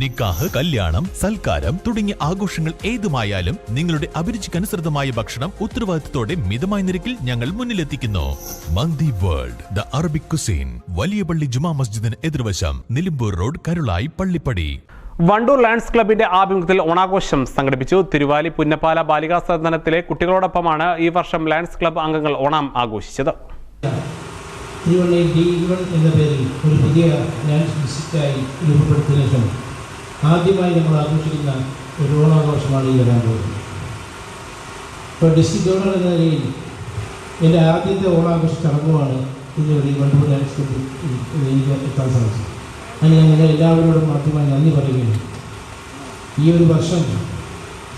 നിക്കാഹ് കല്യാണം സൽക്കാരം തുടങ്ങിയ ആഘോഷങ്ങൾ ഏതുമായാലും നിങ്ങളുടെ അഭിരുചിക്കനുസൃതമായ ഭക്ഷണം ഉത്തരവാദിത്തത്തോടെ മിതമായ നിരക്കിൽ ഞങ്ങൾ മുന്നിലെത്തിക്കുന്നു. Mandi world the Arabic cuisine വലിയ പള്ളി ജുമാ മസ്ജിദിന് എതിർവശം നിലമ്പൂർ റോഡ് കരുളായി പള്ളിപ്പടി. വണ്ടൂർ ലാൻഡ്സ് ക്ലബിന്റെ ആഭിമുഖ്യത്തിൽ ഓണാഘോഷം സംഘടിപ്പിച്ചു. തിരുവാലി പുന്നപ്പാല ബാലികാ സദനത്തിലെ കുട്ടികളോടൊപ്പമാണ് ഈ വർഷം ലാൻഡ്സ് ക്ലബ് അംഗങ്ങൾ ഓണം ആഘോഷിച്ചത്. തിരുവള്ളയിൽ ഡി വൺ എന്ന പേരിൽ ഒരു പുതിയ ഡാൻസ് ഡിസ്ട്രിക്റ്റായി രൂപപ്പെടുത്തിയ ശേഷം ആദ്യമായി നമ്മൾ ആഘോഷിക്കുന്ന ഒരു ഓണാഘോഷമാണ് ഈ വരാൻ പോകുന്നത്. ഇപ്പോൾ ഡിസ്ട്രിക്ട് ഗവർണർ എന്ന നിലയിൽ എന്റെ ആദ്യത്തെ ഓണാഘോഷ ചടങ്ങുമാണ് ഇന്ന് ഈ വണ്ടൂർ ഡാൻസ് ക്ലബ്ബിൽ എനിക്ക് എത്താൻ സാധിച്ചത്. അതിന് ഞാൻ നിങ്ങൾ എല്ലാവരോടും ആദ്യമായി നന്ദി പറയുകയാണ്. ഈ ഒരു വർഷം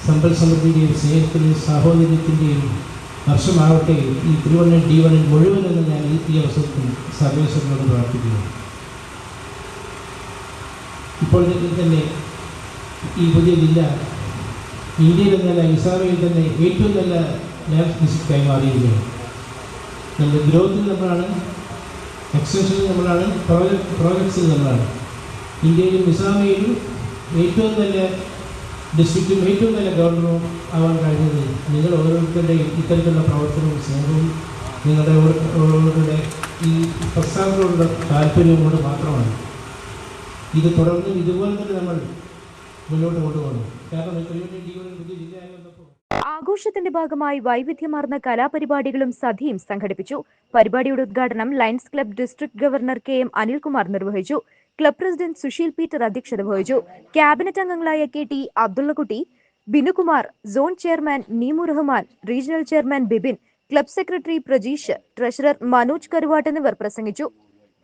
സമ്പൽ സമൃദ്ധിയുടെയും സ്നേഹത്തിന്റെയും സാഹോദര്യത്തിന്റെയും വർഷമാവട്ടെ ഈ തിരുവണ്ണൻ ഡി വണ്ണിൽ മുഴുവനെന്ന് ഞാൻ ഈ അവസരത്തിൽ സർവേശ്വരനോട് പ്രാർത്ഥിക്കുന്നു ഇപ്പോൾ തന്നെ ഈ പുതിയ ജില്ല ഇന്ത്യയിൽ തന്നെ ഇസാറയിൽ തന്നെ ഏറ്റവും നല്ല ലാൻഡ് ഡിസ്ട്രിക്റ്റായി മാറിയിരിക്കുകയാണ് നമ്മുടെ ഗ്രോത്തിൽ നമ്മളാണ് എക്സ്റ്റൻഷനിൽ നമ്മളാണ് പ്രോജക്ട് പ്രോജക്ട്സിൽ നമ്മളാണ്. ഇന്ത്യയിലും ഇസ്ലാമിയിലും ഏറ്റവും നല്ല ഡിസ്ട്രിക്റ്റും ഏറ്റവും നല്ല ഗവർണറും ആവാൻ കഴിഞ്ഞത് നിങ്ങൾ ഓരോരുത്തരുടെയും ഇത്തരത്തിലുള്ള പ്രവർത്തനവും സ്നേഹവും നിങ്ങളുടെ ഓരോ- ഓരോരുത്തരുടെ ഈ പ്രസ്ഥാനങ്ങളോടുള്ള താല്പര്യവും കൊണ്ട് മാത്രമാണ്. ഇത് തുടർന്ന് ഇതുപോലെ തന്നെ നമ്മൾ മുന്നോട്ട് കൊണ്ടുപോകണം കാരണം പുതിയ ജില്ലയായി വന്നപ്പോൾ ആഘോഷത്തിന്റെ ഭാഗമായി വൈവിധ്യമാർന്ന കലാപരിപാടികളും സദ്യയും സംഘടിപ്പിച്ചു. പരിപാടിയുടെ ഉദ്ഘാടനം lions club district governor K M Anilkumar നിർവഹിച്ചു. ക്ലബ് പ്രസിഡന്റ് സുശീൽ പീറ്റർ അധ്യക്ഷത വഹിച്ചു. ക്യാബിനറ്റ് അംഗങ്ങളായ K T Abdullakutty Binukumar zone chairman Neemu Rahman regional chairman Bibin club secretary Prajeesh treasurer Manoj Karuvattu എന്നിവർ പ്രസംഗിച്ചു.